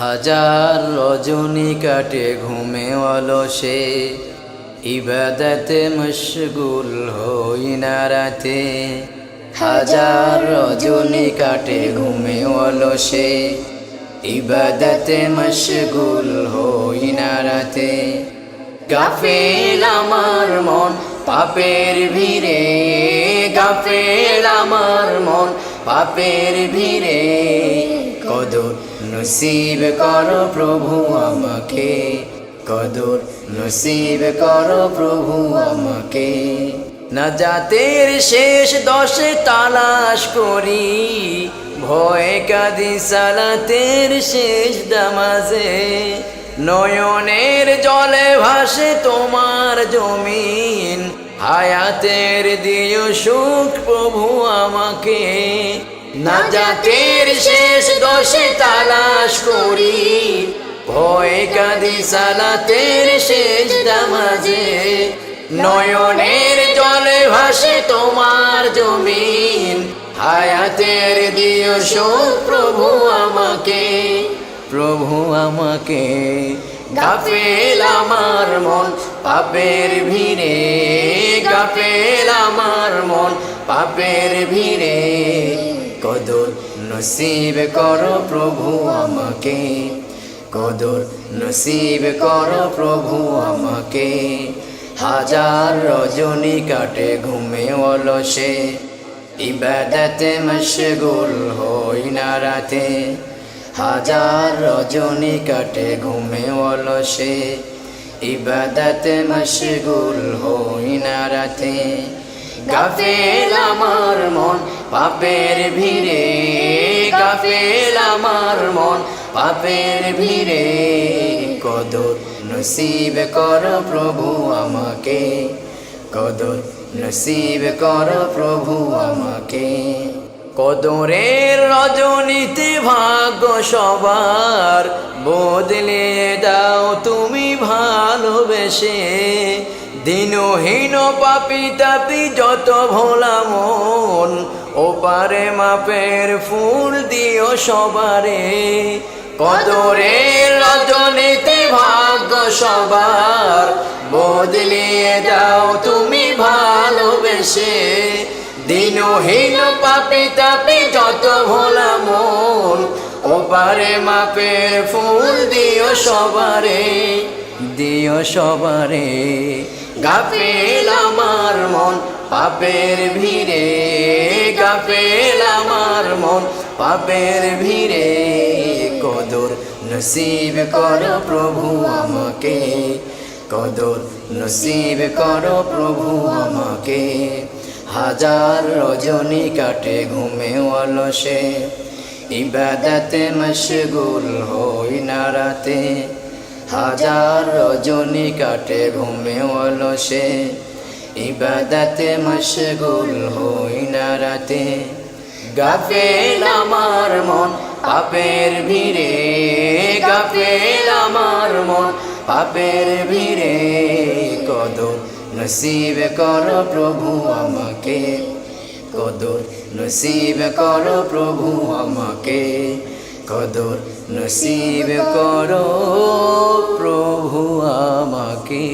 হাজার রজনী কাটে, ঘুমে অলসে। ইবাদতে মশগুল হই না রাতে। হাজার রজনী কাটে, ঘুমে অলসে। ইবাদতে মশগুল হই না রাতে। গাফেল আমার মন, পাপের ভিড়ে। গাফেল আমার মন, পাপের ভিড়ে। কদর নসিব করো প্রভু আমাকে। কদর নসিব করো প্রভু আমাকে। না জাতের শেষ দশে তালাশ করি। ভয় কাদি সালাতের শেষ দামাজে। নয়নের জলে ভাসে তোমার জমিন। হায়াতের দিও সুখ প্রভু আমাকে। না জাতের শেষ দশে তালাশ করি। ভয় কাঁদি সালাতের শেষ দামাজে। নয়নের জলে ভাসে তোমার জমিন। হায়াতের দিও প্রভু আমাকে প্রভু আমাকে। গাফেল আমার মন, পাপের ভিড়ে। গাফেল আমার মন, পাপের ভিড়ে। কদর নসিব করো প্রভু আমাকে। কদর নসিব করো প্রভু আমাকে। হাজার রজনী কাটে ঘুমে অলসে। ইবাদতে মশগুল হই না রাতে। হাজার রজনী কাটে ঘুমে অলসে। ইবাদতে মশগুল হই না রাতে। গাফেল আমার মন পাপের ভিড়ে গাফেল আমার মন। পাপের ভিড়ে কদর নসিব কর প্রভু আমাকে। কদর নসিব কর প্রভু আমাকে। কদরের রজনীতে ভাগ্য সবার। বদলে দাও তুমি ভালোবেসে। দিনহীন পাপি তাপি যত ভোলা ওপারে মাপের ফুল দিও সবারে। কদরের রজনীতে ভাগ্য সবার। বদলিয়ে দাও তুমি ভালোবেসে। দিনহীন পাপি তাপি যত ভোলা মন, ওপারে মাপের ফুল দিও সবারে। দিও সবারে। গাফেল আমার মন, পাপের ভিড়ে গাফেল আমার মন, পাপের ভিড়ে কদর নসিব করো প্রভু আমাকে, কদর নসিব করো প্রভু আমাকে। হাজার রজনী কাটে ঘুমে অলসে, ইবাদতে মশগুল হই না রাতে। হাজার রজনী কাটে ঘুমে অলসে, ইবাদতে মশগুল হই না রাতে গাফেল আমার মন, পাপের ভিড়ে গাফেল আমার মন, পাপের ভিড়ে কদর নসিব কর প্রভু আমাকে, কদর নসিব কর প্রভু আমাকে, কদর নসিব কর প্রভু আমাকে।